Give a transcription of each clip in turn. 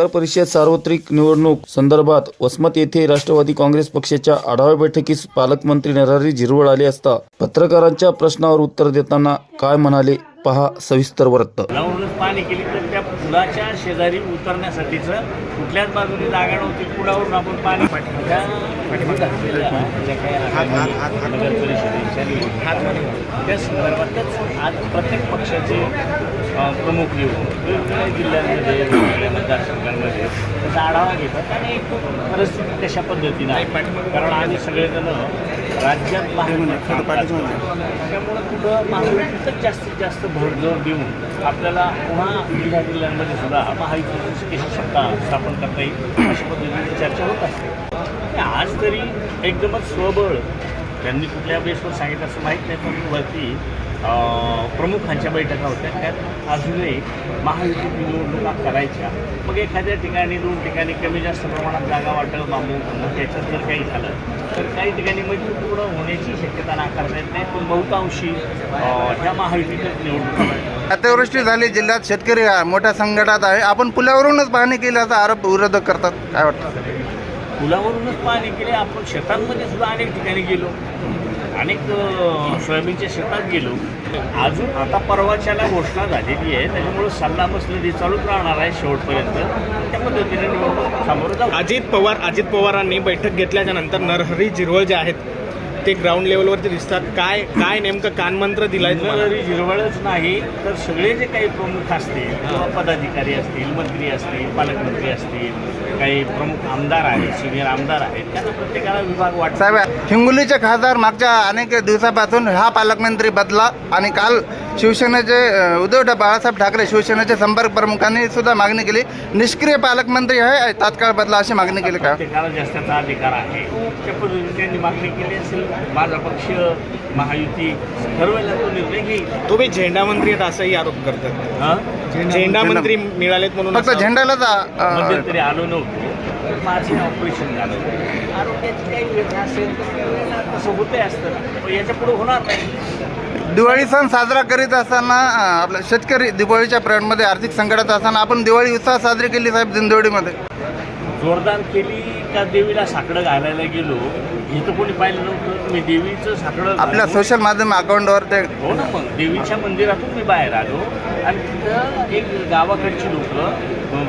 नगर परिषद सार्वत्रिक निवडणूक संदर्भात वसमत येथे राष्ट्रवादी काँग्रेस पक्षाच्या आढावा बैठकीस पालकमंत्री नरहरी झिरवळ आले असता पत्रकारांच्या प्रश्नावर उत्तर देताना काय म्हणाले पहा सविस्तर वृत्त लावूनच पाणी केली तर त्या पुलाच्या शेजारी उतरण्यासाठीचं कुठल्याच बाजूने जागा नव्हती पुलावरून आपण पाणी नगर परिषदेच्या निवडणुका, त्या संदर्भातच आज प्रत्येक पक्षाचे प्रमुख येऊन वेगवेगळ्या जिल्ह्यांमध्ये वेगवेगळ्या मतदारसंघांमध्ये त्याचा आढावा घेतात आणि परिस्थिती कशा पद्धतीनं आहे? कारण आम्ही सगळेजण राज्यात त्यामुळं कुठं महायुतीतच जास्तीत जास्त भरजोर देऊन आपल्याला पुन्हा जिल्ह्या जिल्ह्यांमध्ये सुद्धा महायुतीची कशी सत्ता स्थापन करता येईल अशा पद्धतीची चर्चा होत असते. आज तरी एकदमच स्वबळ त्यांनी कुठल्या बेसवर सांगितलं असं माहीत नाही पण वरती प्रमुखांच्या बैठका होत्या. त्यात अजूनही महायुती निवडणुका करायच्या मग एखाद्या ठिकाणी दोन ठिकाणी कमी जास्त प्रमाणात जागा वाटप बांबू मग त्याच्यात जर काही झालं तर काही ठिकाणी मैत्रीपूर्ण होण्याची शक्यता नाकारता येत नाही. पण बहुतांशी ह्या महायुतीतच निवडणुका अतिवृष्टी झाली जिल्ह्यात शेतकरी मोठ्या संकटात आहे. आपण पुलावरूनच पाहणी केल्याचा आरोप विरोधक करतात. काय वाटतं? पुलावरूनच पाणी केले. आपण शेतांमध्ये सुद्धा अनेक ठिकाणी गेलो. अनेक सोयाबीनच्या शेतात गेलो. अजून आता परवाच्याला घोषणा झालेली आहे. त्याच्यामुळे सल्ला मसलती चालूच राहणार आहे शेवटपर्यंत. त्या पद्धतीने निवडणूक सामोरं जाऊ. अजित पवार अजित पवारांनी बैठक घेतल्याच्या नंतर नरहरी जिरवळ जे आहेत ते ग्राउंड लेवलवरती दिसतात. काय काय नेमकं कानमंत्र दिलाय जरी झिरवळच नाही तर सगळे जे काही प्रमुख असतील किंवा पदाधिकारी असतील मंत्री असतील पालकमंत्री असतील काही प्रमुख आमदार आहेत सिनियर आमदार आहेत त्यांना प्रत्येकाला विभाग वाटतो. साहेब हिंगोलीचे खासदार मागच्या अनेक दिवसापासून हा पालकमंत्री बदला आणि काल शिवसेनेचे उद्धव बाळासाहेब ठाकरे शिवसेनेचे संपर्क प्रमुखांनी सुद्धा मागणी केली. निष्क्रिय पालकमंत्री आहे तात्काळ बदला अशी मागणी केली का? प्रत्येकाला जास्तीचा अधिकार आहे. त्या पद्धतीने त्यांनी मागणी केली असेल माझा पक्ष महायुती ठरवायला तो निर्णय घेईल. तुम्ही झेंडा मंत्री आहेत असंही आरोप करतात. हा? झेंडा मंत्री मिळालेत म्हणून फक्त झेंड्यालाच मध्यंतरी आलो नव्हतो माझे ऑपरेशन झालं. आरोग्याची काही वेदना असेल तर तसं होते असतं. याच्यापुढे होणार नाही. दिवाळी सण साजरा करीत असताना आपल्या शेतकरी दिवाळीच्या पिरियडमध्ये आर्थिक संकटात असताना आपण दिवाळी उत्साह साजरी केली साहेब दिंडोडीमध्ये. जोरदार केली. का देवीला साकडं घालायला गेलो हे तर कोणी पाहिलं नव्हतं. मी देवीचं साकडं आपल्या घालून- सोशल माध्यम अकाउंटवर ते हो ना मग. देवीच्या मंदिरातून मी बाहेर आलो. आणि तिथं एक गावाकडची लोक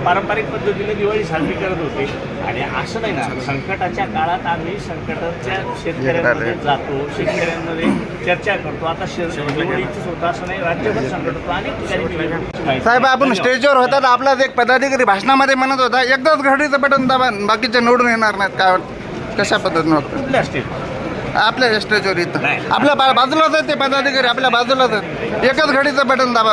पारंपरिक पद्धतीने दिवाळी साजरी करत होते. आणि असं नाही ना संकटाच्या काळात आम्ही संकटाच्या शेतकऱ्यांमध्ये जातो शेतकऱ्यांमध्ये चर्चा करतो. आता शे दिवाळीचंच होतं असं नाही राज्यभर संकट होतं. अनेक ठिकाणी दिवाळी- साहेब आपण. स्टेजवर होतात. आपलाच एक पदाधिकारी भाषणामध्ये म्हणत होता एकदाच घडीचं बटन दाबा बाकीचे निवडून येणार नाहीत. काय कशा पद्धतीनं कुठल्या स्टेज आपल्या स्टेजवर इथं. आपल्या बा- बाजूलाच आहेत ते पदाधिकारी आपल्या बाजूलाच आहेत. एकच घडीचं बटन दाबा.